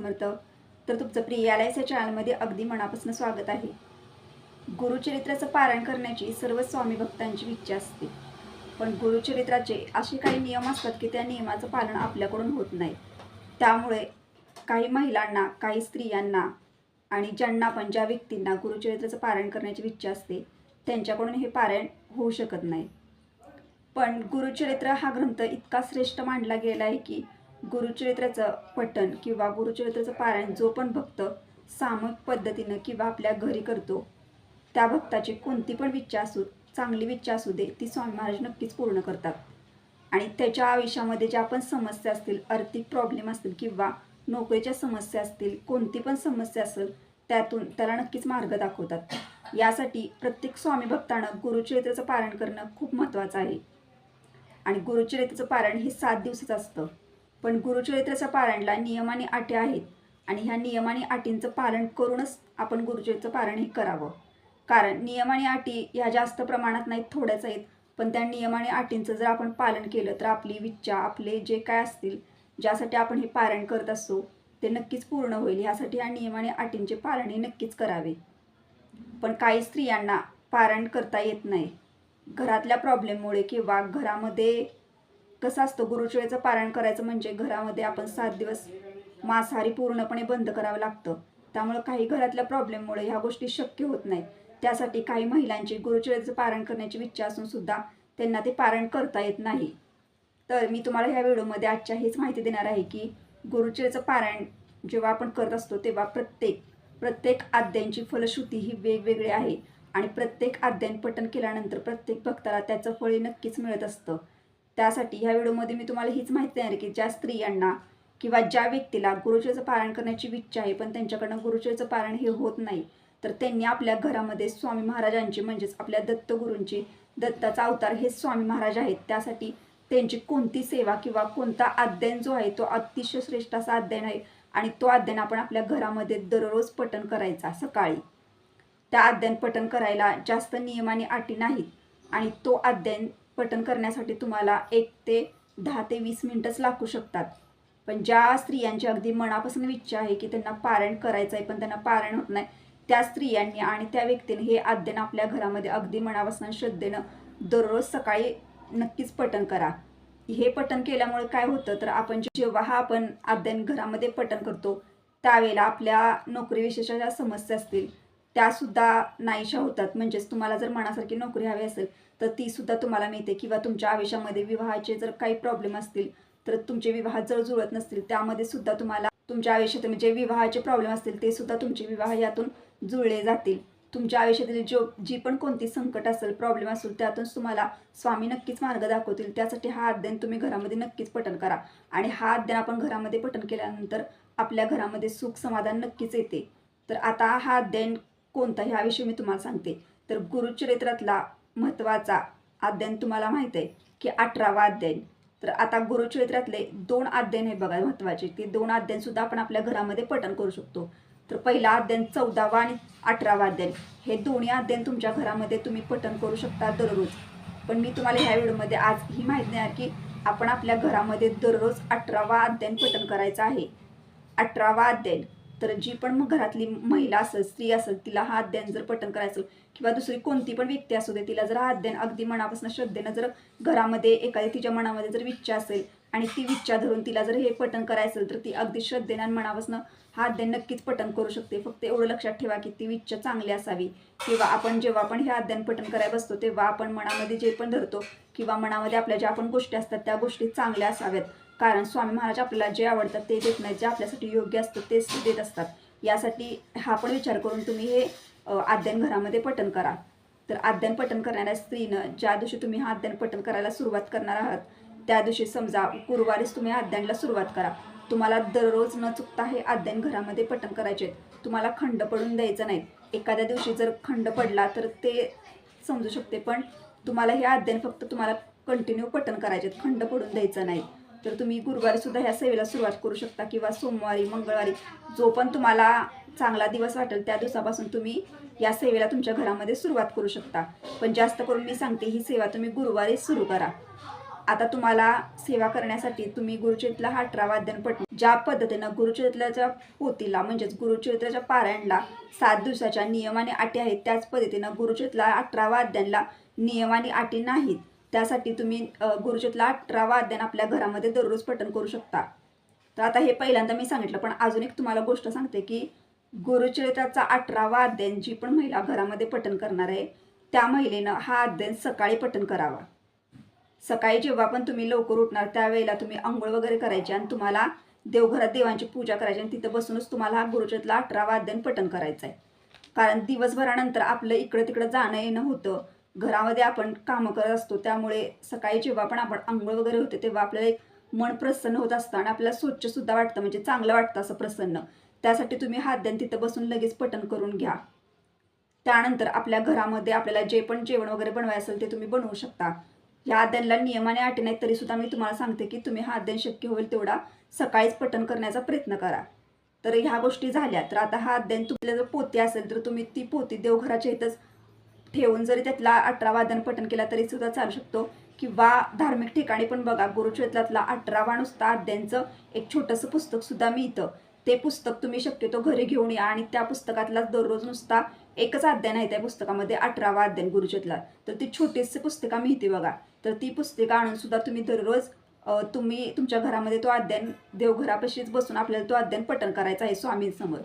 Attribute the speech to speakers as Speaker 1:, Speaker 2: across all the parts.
Speaker 1: समर्थ. तर तुमचं प्रियालयस या चॅनलमध्ये अगदी मनापासून स्वागत आहे. गुरुचरित्राचं पारायण करण्याची सर्व स्वामी भक्तांची इच्छा असते. पण गुरुचरित्राचे असे काही नियम असतात की त्या नियमाचं पालन आपल्याकडून होत नाही. त्यामुळे काही महिलांना काही स्त्रियांना आणि ज्यांना पण ज्या व्यक्तींना गुरुचरित्राचं पारायण करण्याची इच्छा असते त्यांच्याकडून हे पारायण होऊ शकत नाही. पण गुरुचरित्र हा ग्रंथ इतका श्रेष्ठ मानला गेला आहे की गुरुचरित्राचं पठण किंवा गुरुचरित्राचं पारायण जो पण भक्त सामूहिक पद्धतीनं किंवा आपल्या घरी करतो त्या भक्ताची कोणती पण इच्छा असू चांगली इच्छा असू दे ती स्वामी महाराज नक्कीच पूर्ण करतात. आणि त्याच्या आयुष्यामध्ये ज्या पण समस्या असतील आर्थिक प्रॉब्लेम असतील किंवा नोकरीच्या समस्या असतील कोणती पण समस्या असेल त्यातून त्याला नक्कीच मार्ग दाखवतात. यासाठी प्रत्येक स्वामी भक्तानं गुरुचरित्राचं पारायण करणं खूप महत्त्वाचं आहे. आणि गुरुचरित्राचं पारायण हे सात दिवसाचं असतं. पण गुरुचरित्राच्या पारायणला नियम आणि अटी आहेत आणि ह्या नियम आणि अटींचं पालन करूनच आपण गुरुचरित्राचं पारण हे करावं. कारण नियम आणि अटी ह्या जास्त प्रमाणात नाहीत थोड्याच आहेत पण त्या नियम आणि अटींचं जर आपण पालन केलं तर आपली विच्छा आपले जे काय असतील ज्यासाठी आपण हे पारण करत असतो ते नक्कीच पूर्ण होईल. ह्यासाठी ह्या नियम आणि अटींचे पालन हे नक्कीच करावे. पण काही स्त्रियांना पारण करता येत नाही. घरातल्या प्रॉब्लेममुळे किंवा घरामध्ये कसं असतं गुरुचरित्राचं पारायण करायचं म्हणजे घरामध्ये आपण सात दिवस मांसाहारी पूर्णपणे बंद करावं लागतं. त्यामुळं काही घरातल्या प्रॉब्लेममुळे ह्या गोष्टी शक्य होत नाही त्यासाठी काही महिलांची गुरुचरित्राचं पारायण करण्याची इच्छा असून सुद्धा त्यांना ते पारायण करता येत नाही. तर मी तुम्हाला ह्या व्हिडिओमध्ये आजच्या हीच माहिती देणार आहे की गुरुचरित्राचं पारायण जेव्हा आपण करत असतो तेव्हा प्रत्येक प्रत्येक आद्यांची फलश्रुती ही वेगवेगळी आहे. आणि प्रत्येक अध्ययन पठण केल्यानंतर प्रत्येक भक्ताला त्याचं फळ नक्कीच मिळत असतं. त्यासाठी ह्या व्हिडिओमध्ये मी तुम्हाला हीच माहिती देणार की ज्या स्त्रियांना किंवा ज्या व्यक्तीला गुरुचेचं पारायण करण्याची इच्छा आहे पण त्यांच्याकडनं गुरुचेचं पारायण हे होत नाही तर त्यांनी आपल्या घरामध्ये स्वामी महाराजांची म्हणजेच आपल्या दत्तगुरूंची दत्ताचा अवतार हे स्वामी महाराज आहेत. त्यासाठी त्यांची कोणती सेवा किंवा कोणता अध्ययन जो आहे तो अतिशय श्रेष्ठ असा अध्ययन आहे आणि तो अध्ययन आपण आपल्या घरामध्ये दररोज पठण करायचा सकाळी. त्या अध्ययन पठण करायला जास्त नियम आणि अटी नाहीत आणि तो अध्ययन पठण करण्यासाठी तुम्हाला एक ते दहा ते वीस मिनटंच लागू शकतात. पण ज्या स्त्रियांची अगदी मनापासून इच्छा आहे की त्यांना पारायण करायचं आहे पण त्यांना पारायण होत नाही त्या स्त्रियांनी आणि त्या व्यक्तीने हे अध्ययन आपल्या घरामध्ये अगदी मनापासून श्रद्धेनं दररोज सकाळी नक्कीच पठण करा. हे पठण केल्यामुळे काय होतं तर आपण जेव्हा हा आपण अध्ययन घरामध्ये पठण करतो त्यावेळेला आपल्या नोकरीविषयीच्या ज्या समस्या असतील त्यासुद्धा नाहीशा होतात. म्हणजेच तुम्हाला जर मनासारखी नोकरी हवी असेल तर तीसुद्धा तुम्हाला मिळते. किंवा तुमच्या आयुष्यामध्ये विवाहाचे जर काही प्रॉब्लेम असतील तर तुमचे विवाह जर जुळत नसतील त्यामध्ये सुद्धा तुम्हाला तुमच्या आयुष्यात म्हणजे विवाहाचे प्रॉब्लेम असतील ते सुद्धा तुमचे विवाह यातून जुळले जातील. तुमच्या आयुष्यातील जो जी पण कोणती संकट असेल प्रॉब्लेम असेल त्यातूनच तुम्हाला स्वामी नक्कीच मार्ग दाखवतील. त्यासाठी हा अध्ययन तुम्ही घरामध्ये नक्कीच पठण करा. आणि हा अध्ययन आपण घरामध्ये पठण केल्यानंतर आपल्या घरामध्ये सुख समाधान नक्कीच येते. तर आता हा अध्ययन कोणता ह्याविषयी मी तुम्हाला सांगते. तर गुरुचरित्रातला महत्त्वाचा अध्ययन तुम्हाला माहीत आहे की अठरावा अध्ययन तर आता गुरुचरित्रातले दोन अध्ययन हे बघा महत्त्वाचे. ते दोन अध्ययनसुद्धा आपण आपल्या घरामध्ये पठण करू शकतो. तर पहिला अध्ययन चौदावा आणि अठरावा अध्ययन हे दोन्ही अध्ययन तुमच्या घरामध्ये तुम्ही पठण करू शकता दररोज. पण मी तुम्हाला ह्या व्हिडिओमध्ये आज ही माहिती देणार की आपण आपल्या घरामध्ये दररोज अठरावा अध्ययन पठण करायचं आहे. अठरावा अध्ययन तर जी पण मग घरातली महिला असेल स्त्री असेल तिला हा अध्ययन जर पठण करायचं किंवा दुसरी कोणती पण व्यक्ती असू दे तिला जर हा अध्ययन अगदी मनापासून श्रद्धेनं जर घरामध्ये एखाद्या तिच्या मनामध्ये जर इच्छा असेल आणि ती इच्छा धरून तिला जर हे पठण करायचं तर ती अगदी श्रद्धेनं आणि मनापासून हा अध्ययन नक्कीच पठण करू शकते. फक्त एवढं लक्षात ठेवा की ती इच्छा चांगली असावी. किंवा आपण जेव्हा पण हे अध्ययन पठण करायला बसतो तेव्हा आपण मनामध्ये जे पण धरतो किंवा मनामध्ये आपल्या ज्या आपण गोष्टी असतात त्या गोष्टी चांगल्या असाव्यात. कारण स्वामी महाराज आपल्याला जे आवडतात ते देत नाहीत जे आपल्यासाठी योग्य असतं तेच ते देत असतात. यासाठी हा पण विचार करून तुम्ही हे आद्यान अध्ययन घरामध्ये पठण करा. तर अध्ययन पठण करणाऱ्या स्त्रीनं ज्या दिवशी तुम्ही हा अध्ययन पठण करायला सुरुवात करणार आहात त्या दिवशी समजा गुरुवारीच तुम्ही अध्ययनाला सुरुवात करा. तुम्हाला दररोज न चुकता हे अध्ययन घरामध्ये पठण करायचे आहेत. तुम्हाला खंड पडून द्यायचं नाही एखाद्या दिवशी जर खंड पडला तर ते समजू शकते पण तुम्हाला हे अध्ययन फक्त तुम्हाला कंटिन्यू पठण करायचे आहेत. खंड पडून द्यायचं नाही. तर तुम्ही गुरुवारी सुद्धा ह्या सेवेला सुरुवात करू शकता किंवा सोमवारी मंगळवारी जो पण तुम्हाला चांगला दिवस वाटेल त्या दिवसापासून तुम्ही या सेवेला तुमच्या घरामध्ये सुरुवात करू शकता. पण जास्त करून मी सांगते ही सेवा तुम्ही गुरुवारी सुरू करा. आता तुम्हाला सेवा करण्यासाठी तुम्ही गुरुचरित्रला हा अठरा अध्ययन ज्या पद्धतीनं गुरुचरित्राच्या पोतीला म्हणजेच गुरुचरित्राच्या पारायणला सात दिवसाच्या नियम आणि अटी आहेत त्याच पद्धतीनं गुरुचरित्रला अठरा वाद्यांला नियम आणि अटी नाहीत. त्यासाठी तुम्ही अ, अठरावा अध्ययन आपल्या घरामध्ये दररोज पठण करू शकता. तर आता हे पहिल्यांदा मी सांगितलं पण अजून एक तुम्हाला गोष्ट सांगते की गुरुचरित्राचा अठरावा अध्ययन जी पण महिला घरामध्ये पठण करणार आहे. त्या महिलेनं हा अध्ययन सकाळी पठण करावा. सकाळी जेव्हा पण तुम्ही लवकर उठणार त्यावेळेला तुम्ही आंघोळ वगैरे करायची आणि तुम्हाला देवघरात देवांची पूजा करायची आणि तिथं बसूनच तुम्हाला हा गुरुचरित्रला अठरावा अध्ययन पठण करायचं आहे कारण दिवसभरानंतर आपलं इकडं तिकडं जाणं येणं होतं. घरामध्ये आपण कामं करत असतो त्यामुळे सकाळी जेव्हा पण आपण आंघोळ वगैरे होते तेव्हा आपल्याला एक मन प्रसन्न होत असतं आणि आपल्याला स्वच्छसुद्धा वाटतं म्हणजे चांगलं वाटतं असं प्रसन्न. त्यासाठी तुम्ही हा तिथं बसून लगेच पटन करून घ्या. त्यानंतर आपल्या घरामध्ये आपल्याला जे पण जेवण वगैरे बनवायचं असेल ते तुम्ही बनवू शकता. या आद्यांना नियमाने अटी नाहीत तरीसुद्धा मी तुम्हाला सांगते की तुम्ही हा अध्ययन शक्य होईल तेवढा सकाळीच पटन करण्याचा प्रयत्न करा. तर ह्या गोष्टी झाल्या. तर आता हा अध्ययन तुमच्या जर पोती असेल तर तुम्ही ती पोती देवघराच्या इथंच ठेवून जरी त्यातला अठरावा वादन पठण केला तरी सुद्धा चालू शकतो. किंवा धार्मिक ठिकाणी पण बघा गुरुक्षेत्रातला अठरावा नुसता अध्ययनचं एक छोटंसं पुस्तक सुद्धा ते पुस्तक तुम्ही शक्यतो घरी घेऊन या आणि त्या पुस्तकातला दररोज नुसता एकच अध्ययन आहे त्या पुस्तकामध्ये अठरावा अध्ययन गुरुचेतला तर ती छोटीशी पुस्तिका मिळते बघा. तर ती पुस्तिका आणून सुद्धा तुम्ही दररोज तुम्ही तुमच्या घरामध्ये तो अध्ययन देवघरापाशीच बसून आपल्याला तो अध्ययन पठण करायचा आहे स्वामींसमोर.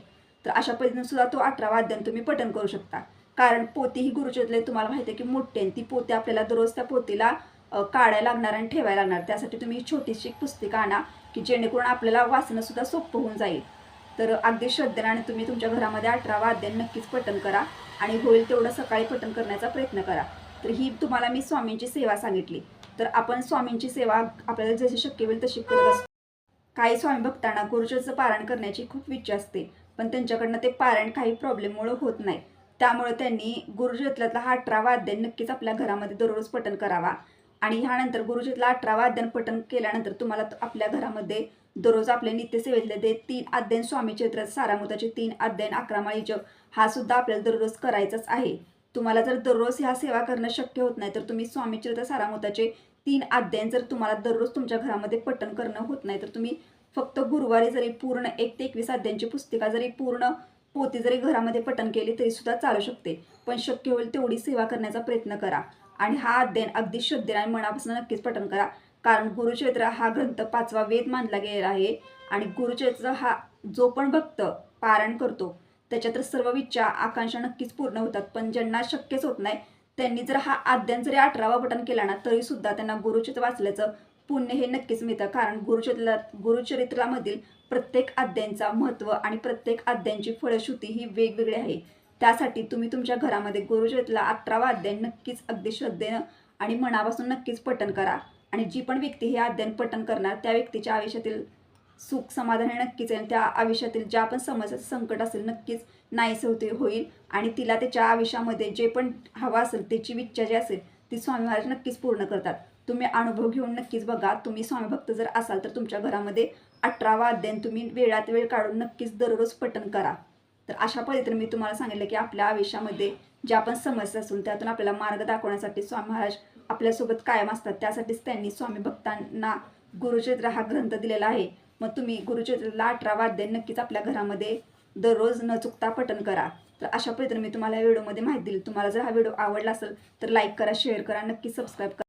Speaker 1: तर अशा पद्धतीने सुद्धा तो अठरावा अध्ययन तुम्ही पठण करू शकता. कारण पोती ही गुरुचरित्रले तुम्हाला माहिती आहे की मोठी आहे. ती पोती आपल्याला दररोज त्या पोतीला काढायला लागणार आणि ठेवायला लागणार. त्यासाठी तुम्ही ही छोटीशी एक पुस्तिका आणा की जेणेकरून आपल्याला वाचणंसुद्धा सोपं होऊन जाईल. तर अगदी श्रद्धेने तुम्ही तुमच्या घरामध्ये अठरावा अध्ययन नक्कीच पठण करा आणि होईल तेवढं सकाळी पठण करण्याचा प्रयत्न करा. तर ही तुम्हाला मी स्वामींची सेवा सांगितली. तर आपण स्वामींची सेवा आपल्याला जशी शक्य होईल तशी करत असतो. काही स्वामी भक्तांना गुरुचरचं पारायण करण्याची खूप इच्छा असते पण त्यांच्याकडनं ते पारायण काही प्रॉब्लेममुळे होत नाही. त्यामुळे त्यांनी गुरुचरित्रातला हा अठरावा अध्ययन नक्कीच आपल्या घरामध्ये दररोज पठण करावा. आणि ह्यानंतर गुरुजीतला अठरावा अध्ययन पठण केल्यानंतर तुम्हाला आपल्या घरामध्ये दररोज आपले नित्यसेवेतले ते तीन अध्ययन स्वामी चरित्र सारामृताचे तीन अध्ययन अकरामाळी जग हा सुद्धा आपल्याला दररोज करायचाच आहे. तुम्हाला जर दररोज ह्या सेवा करणं शक्य होत नाही तर तुम्ही स्वामी चरित्र सारामृताचे तीन अध्ययन जर तुम्हाला दररोज तुमच्या घरामध्ये पठण करणं होत नाही तर तुम्ही फक्त गुरुवारी जरी पूर्ण एक ते एकवीस अध्यायांची पुस्तिका जरी पूर्ण पोती जरी घरामध्ये पटन केली तरी सुद्धा चालू शकते. पण शक्य होईल तेवढी सेवा करण्याचा प्रयत्न करा. आणि हा अध्ययन अगदी श्रद्धेने आणि मनापासून नक्कीच पठन करा. कारण गुरुचरित्र हा ग्रंथ पाचवा वेद मानला गेलेला आहे. आणि गुरुचरित्र हा जो पण भक्त पारायण करतो त्याच्यात सर्व विच्छा आकांक्षा नक्कीच पूर्ण होतात. पण ज्यांना शक्यच होत नाही त्यांनी जर हा अध्ययन जरी अठरावा पठण केला ना तरी सुद्धा त्यांना गुरुचित्र वाचल्याचं पुण्य हे नक्कीच मिळतं. कारण गुरुचरित्र गुरुचरित्रामधील प्रत्येक अध्यायांचा महत्त्व आणि प्रत्येक अध्यायांची फळश्रुती ही वेगवेगळी आहे. त्यासाठी तुम्ही तुमच्या घरामध्ये गुरुचरित्रला अठरावा अध्ययन नक्कीच अगदी श्रद्धेनं आणि मनापासून नक्कीच पठण करा. आणि जी पण व्यक्ती हे अध्ययन पठण करणार त्या व्यक्तीच्या आयुष्यातील सुख समाधान हे नक्कीच आहे. आणि त्या आयुष्यातील ज्या पण समस्या संकट असेल नक्कीच नाहीसे होते होईल. आणि तिला त्याच्या आयुष्यामध्ये जे पण हवं असेल त्याची इच्छा जी असेल ती स्वामी महाराज नक्कीच पूर्ण करतात. तुम्ही अनुभव घेऊन नक्कीच बघा. तुम्ही स्वामी भक्त जर असाल तर तुमच्या घरामध्ये अठरावा अध्ययन तुम्ही वेळात वेळ काढून नक्कीच दररोज पठण करा. तर अशा पद्धतीने मी तुम्हाला सांगितलं की आपल्या आयुष्यामध्ये ज्या पण समस्या असून त्यातून आपल्याला मार्ग दाखवण्यासाठी स्वामी महाराज आपल्यासोबत कायम असतात. त्यासाठीच त्यांनी स्वामी भक्तांना गुरुचरित्र हा ग्रंथ दिलेला आहे. मग तुम्ही गुरुचरित्रला अठरावा अध्याय नक्कीच आपल्या घरामध्ये दररोज न चुकता पठण करा. तर अशा पद्धतीने मी तुम्हाला या व्हिडिओमध्ये माहिती दिली. तुम्हाला जर हा व्हिडिओ आवडला असेल तर लाईक करा शेअर करा नक्की सबस्क्राईब करा.